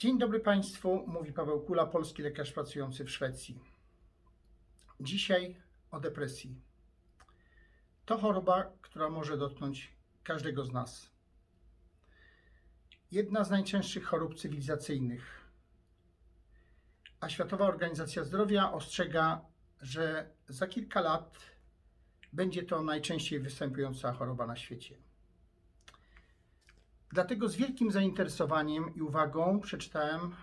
Dzień dobry Państwu, mówi Paweł Kula, polski lekarz pracujący w Szwecji. Dzisiaj o depresji. To choroba, która może dotknąć każdego z nas. Jedna z najczęstszych chorób cywilizacyjnych. A Światowa Organizacja Zdrowia ostrzega, że za kilka lat będzie to najczęściej występująca choroba na świecie. Dlatego z wielkim zainteresowaniem i uwagą przeczytałem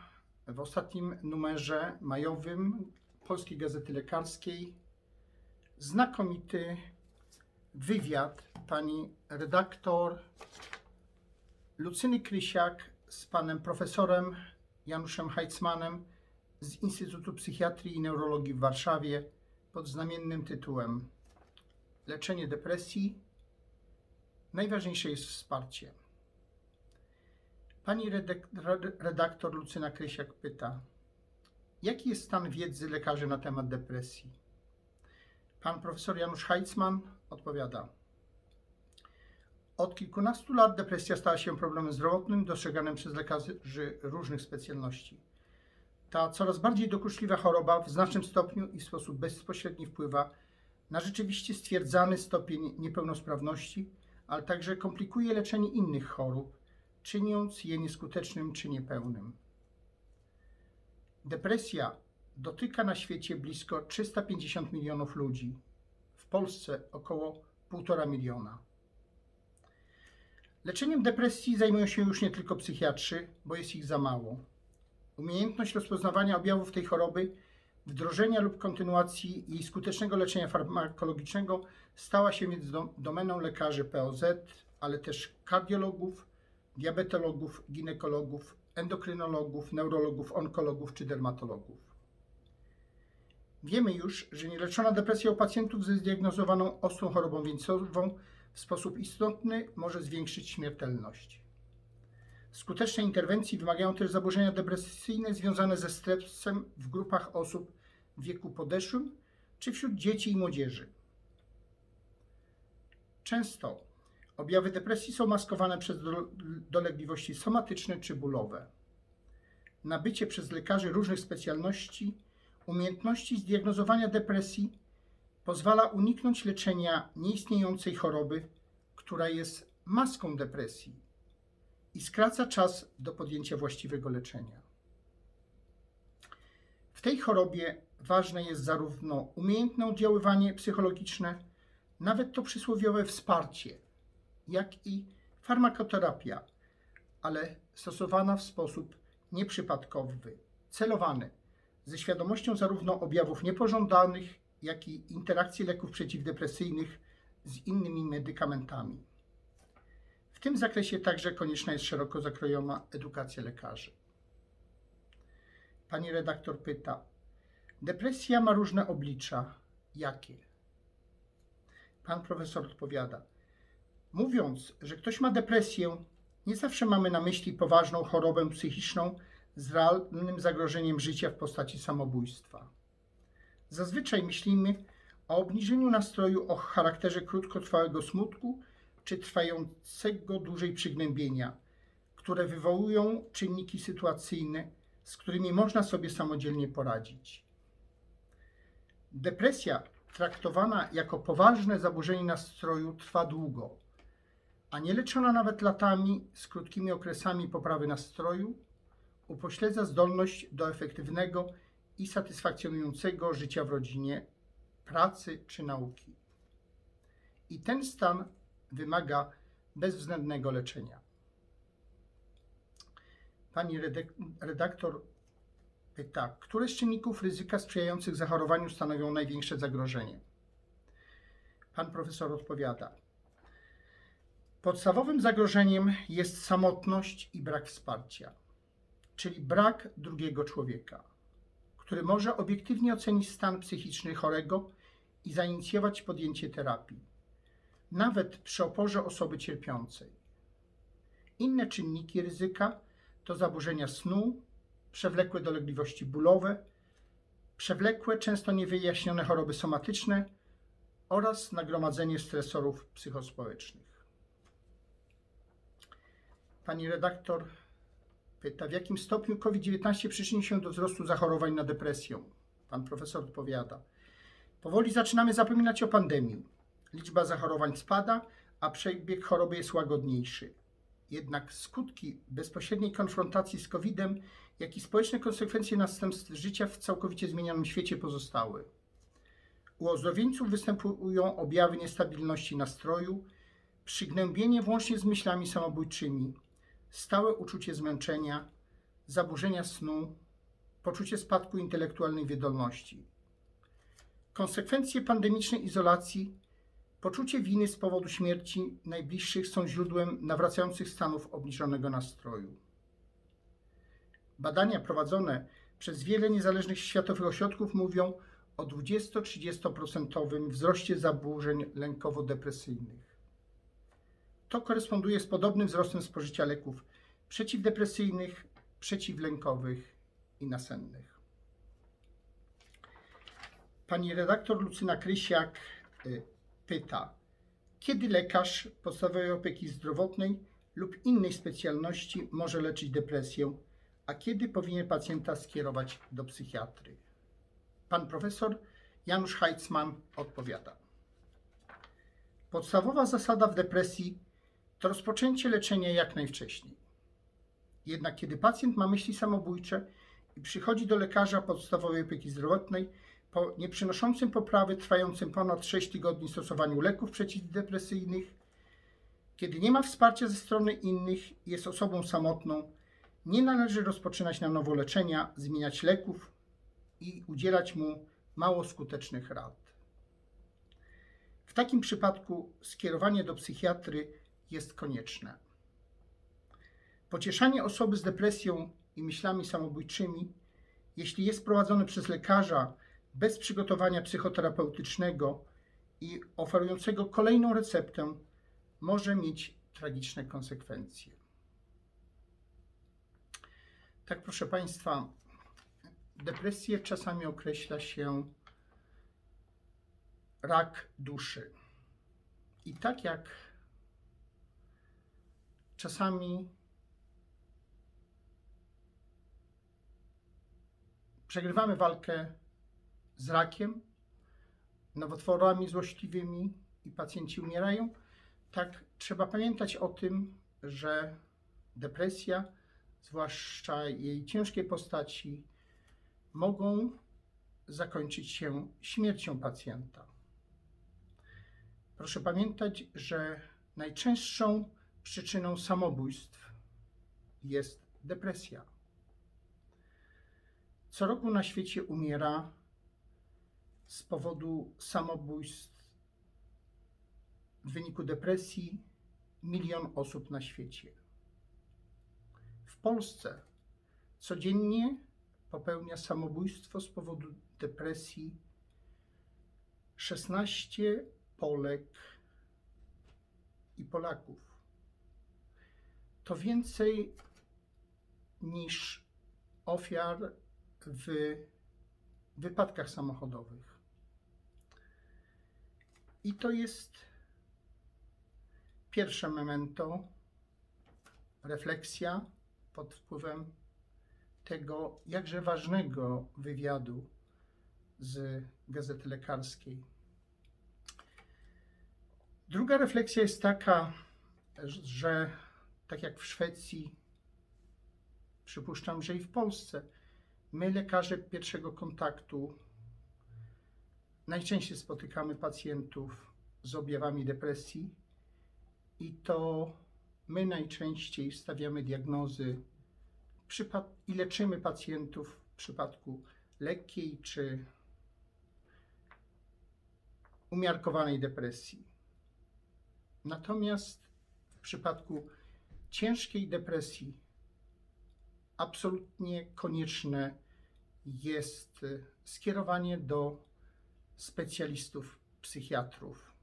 w ostatnim numerze majowym Polskiej Gazety Lekarskiej znakomity wywiad pani redaktor Lucyny Krysiak z panem profesorem Januszem Heitzmanem z Instytutu Psychiatrii i Neurologii w Warszawie pod znamiennym tytułem Leczenie depresji. Najważniejsze jest wsparcie. Pani redaktor Lucyna Krysiak pyta, jaki jest stan wiedzy lekarzy na temat depresji? Pan profesor Janusz Heitzman odpowiada, od kilkunastu lat depresja stała się problemem zdrowotnym dostrzeganym przez lekarzy różnych specjalności. Ta coraz bardziej dokuczliwa choroba w znacznym stopniu i w sposób bezpośredni wpływa na rzeczywiście stwierdzany stopień niepełnosprawności, ale także komplikuje leczenie innych chorób, czyniąc je nieskutecznym czy niepełnym. Depresja dotyka na świecie blisko 350 milionów ludzi, w Polsce około 1,5 miliona. Leczeniem depresji zajmują się już nie tylko psychiatrzy, bo jest ich za mało. Umiejętność rozpoznawania objawów tej choroby, wdrożenia lub kontynuacji jej skutecznego leczenia farmakologicznego stała się więc dom- domeną lekarzy POZ, ale też kardiologów, diabetologów, ginekologów, endokrynologów, neurologów, onkologów czy dermatologów. Wiemy już, że nieleczona depresja u pacjentów ze zdiagnozowaną ostrą chorobą wieńcową w sposób istotny może zwiększyć śmiertelność. Skuteczne interwencji wymagają też zaburzenia depresyjne związane ze stresem w grupach osób w wieku podeszłym czy wśród dzieci i młodzieży. Często objawy depresji są maskowane przez do- dolegliwości somatyczne czy bólowe. Nabycie przez lekarzy różnych specjalności umiejętności zdiagnozowania depresji pozwala uniknąć leczenia nieistniejącej choroby, która jest maską depresji i skraca czas do podjęcia właściwego leczenia. W tej chorobie ważne jest zarówno umiejętne oddziaływanie psychologiczne, nawet to przysłowiowe wsparcie, jak i farmakoterapia, ale stosowana w sposób nieprzypadkowy, celowany, ze świadomością zarówno objawów niepożądanych, jak i interakcji leków przeciwdepresyjnych z innymi medykamentami. W tym zakresie także konieczna jest szeroko zakrojona edukacja lekarzy. Pani redaktor pyta: Depresja ma różne oblicza. Jakie? Pan profesor odpowiada: Mówiąc, że ktoś ma depresję, nie zawsze mamy na myśli poważną chorobę psychiczną z realnym zagrożeniem życia w postaci samobójstwa. Zazwyczaj myślimy o obniżeniu nastroju o charakterze krótkotrwałego smutku czy trwającego dłużej przygnębienia, które wywołują czynniki sytuacyjne, z którymi można sobie samodzielnie poradzić. Depresja, traktowana jako poważne zaburzenie nastroju, trwa długo, a nie leczona nawet latami z krótkimi okresami poprawy nastroju, upośledza zdolność do efektywnego i satysfakcjonującego życia w rodzinie, pracy czy nauki. I ten stan wymaga bezwzględnego leczenia. Pani redaktor pyta, które z czynników ryzyka sprzyjających zachorowaniu stanowią największe zagrożenie? Pan profesor odpowiada. Podstawowym zagrożeniem jest samotność i brak wsparcia, czyli brak drugiego człowieka, który może obiektywnie ocenić stan psychiczny chorego i zainicjować podjęcie terapii, nawet przy oporze osoby cierpiącej. Inne czynniki ryzyka to zaburzenia snu, przewlekłe dolegliwości bólowe, przewlekłe, często niewyjaśnione choroby somatyczne oraz nagromadzenie stresorów psychospołecznych. Pani redaktor pyta, w jakim stopniu COVID-19 przyczyni się do wzrostu zachorowań na depresję? Pan profesor odpowiada. Powoli zaczynamy zapominać o pandemii. Liczba zachorowań spada, a przebieg choroby jest łagodniejszy. Jednak skutki bezpośredniej konfrontacji z COVID-em, jak i społeczne konsekwencje następstw życia w całkowicie zmienionym świecie pozostały. U ozdrowieńców występują objawy niestabilności nastroju, przygnębienie włącznie z myślami samobójczymi, stałe uczucie zmęczenia, zaburzenia snu, poczucie spadku intelektualnej wydolności. Konsekwencje pandemicznej izolacji, poczucie winy z powodu śmierci najbliższych są źródłem nawracających stanów obniżonego nastroju. Badania prowadzone przez wiele niezależnych światowych ośrodków mówią o 20-30% wzroście zaburzeń lękowo-depresyjnych. To koresponduje z podobnym wzrostem spożycia leków przeciwdepresyjnych, przeciwlękowych i nasennych. Pani redaktor Lucyna Krysiak y, pyta, kiedy lekarz podstawowej opieki zdrowotnej lub innej specjalności może leczyć depresję, a kiedy powinien pacjenta skierować do psychiatry? Pan profesor Janusz Heitzmann odpowiada. Podstawowa zasada w depresji to rozpoczęcie leczenia jak najwcześniej. Jednak kiedy pacjent ma myśli samobójcze i przychodzi do lekarza podstawowej opieki zdrowotnej po nieprzynoszącym poprawy trwającym ponad 6 tygodni stosowaniu leków przeciwdepresyjnych, kiedy nie ma wsparcia ze strony innych i jest osobą samotną, nie należy rozpoczynać na nowo leczenia, zmieniać leków i udzielać mu mało skutecznych rad. W takim przypadku skierowanie do psychiatry jest konieczne. Pocieszanie osoby z depresją i myślami samobójczymi, jeśli jest prowadzone przez lekarza bez przygotowania psychoterapeutycznego i oferującego kolejną receptę, może mieć tragiczne konsekwencje. Tak, proszę Państwa, depresję czasami określa się rak duszy. I tak jak czasami przegrywamy walkę z rakiem, nowotworami złośliwymi i pacjenci umierają, tak trzeba pamiętać o tym, że depresja, zwłaszcza jej ciężkie postaci, mogą zakończyć się śmiercią pacjenta. Proszę pamiętać, że najczęstszą przyczyną samobójstw jest depresja. Co roku na świecie umiera z powodu samobójstw w wyniku depresji milion osób na świecie. W Polsce codziennie popełnia samobójstwo z powodu depresji 16 Polek i Polaków. To więcej niż ofiar w wypadkach samochodowych. I to jest pierwsze memento, refleksja pod wpływem tego jakże ważnego wywiadu z Gazety Lekarskiej. Druga refleksja jest taka, że tak jak w Szwecji, przypuszczam, że i w Polsce, my, lekarze pierwszego kontaktu, najczęściej spotykamy pacjentów z objawami depresji i to my najczęściej stawiamy diagnozy i leczymy pacjentów w przypadku lekkiej czy umiarkowanej depresji. Natomiast w przypadku ciężkiej depresji absolutnie konieczne jest skierowanie do specjalistów, psychiatrów.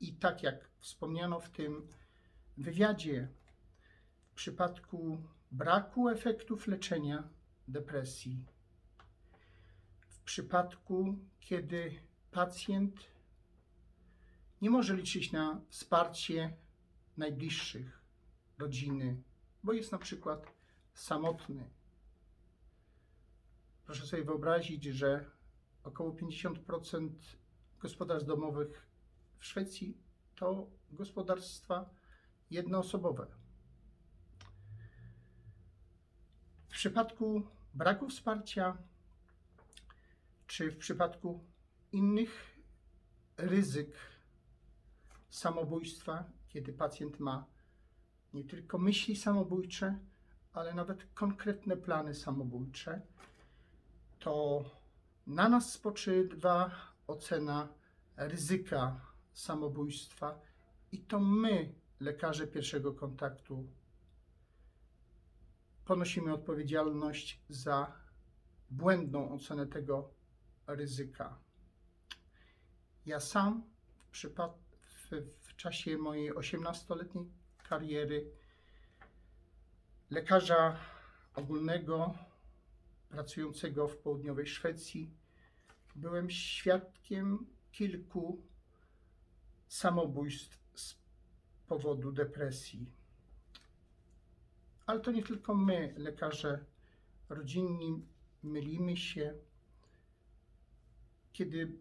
I tak jak wspomniano w tym wywiadzie, w przypadku braku efektów leczenia depresji, w przypadku, kiedy pacjent nie może liczyć na wsparcie najbliższych, rodziny, bo jest na przykład samotny. Proszę sobie wyobrazić, że około 50% gospodarstw domowych w Szwecji to gospodarstwa jednoosobowe. W przypadku braku wsparcia, czy w przypadku innych ryzyk samobójstwa, kiedy pacjent ma nie tylko myśli samobójcze, ale nawet konkretne plany samobójcze, to na nas spoczywa ocena ryzyka samobójstwa i to my, lekarze pierwszego kontaktu, ponosimy odpowiedzialność za błędną ocenę tego ryzyka. Ja sam w, w, w czasie mojej 18-letniej kariery lekarza ogólnego pracującego w południowej Szwecji byłem świadkiem kilku samobójstw z powodu depresji. Ale to nie tylko my, lekarze rodzinni, mylimy się. Kiedy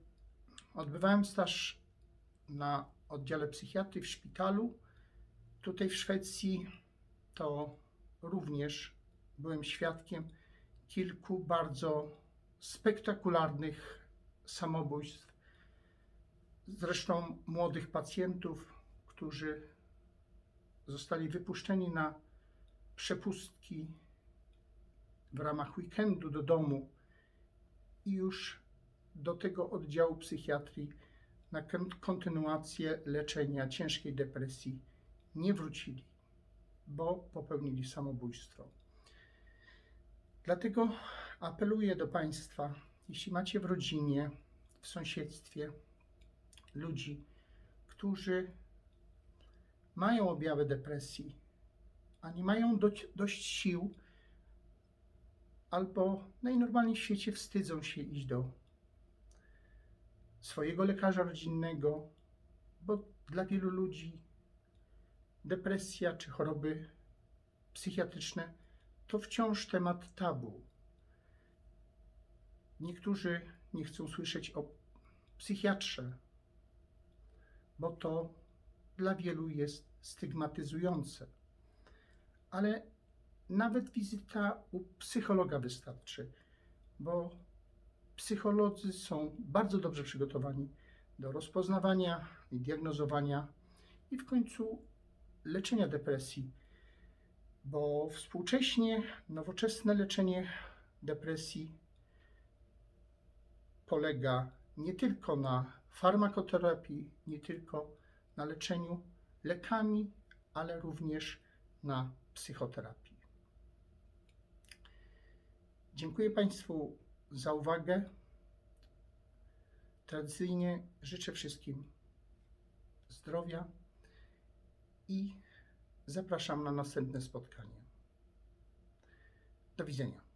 odbywałem staż na oddziale psychiatrii w szpitalu, tutaj w Szwecji, to również byłem świadkiem kilku bardzo spektakularnych samobójstw. Zresztą młodych pacjentów, którzy zostali wypuszczeni na przepustki w ramach weekendu do domu i już do tego oddziału psychiatrii na kon- kontynuację leczenia ciężkiej depresji nie wrócili, bo popełnili samobójstwo. Dlatego apeluję do Państwa, jeśli macie w rodzinie, w sąsiedztwie ludzi, którzy mają objawy depresji, a nie mają dość, dość sił, albo najnormalniej w świecie wstydzą się iść do swojego lekarza rodzinnego, bo dla wielu ludzi depresja czy choroby psychiatryczne to wciąż temat tabu. Niektórzy nie chcą słyszeć o psychiatrze, bo to dla wielu jest stygmatyzujące. Ale nawet wizyta u psychologa wystarczy, bo psycholodzy są bardzo dobrze przygotowani do rozpoznawania i diagnozowania i w końcu leczenia depresji, bo współcześnie nowoczesne leczenie depresji polega nie tylko na farmakoterapii, nie tylko na leczeniu lekami, ale również na psychoterapii. Dziękuję Państwu za uwagę. Tradycyjnie życzę wszystkim zdrowia i zapraszam na następne spotkanie. Do widzenia.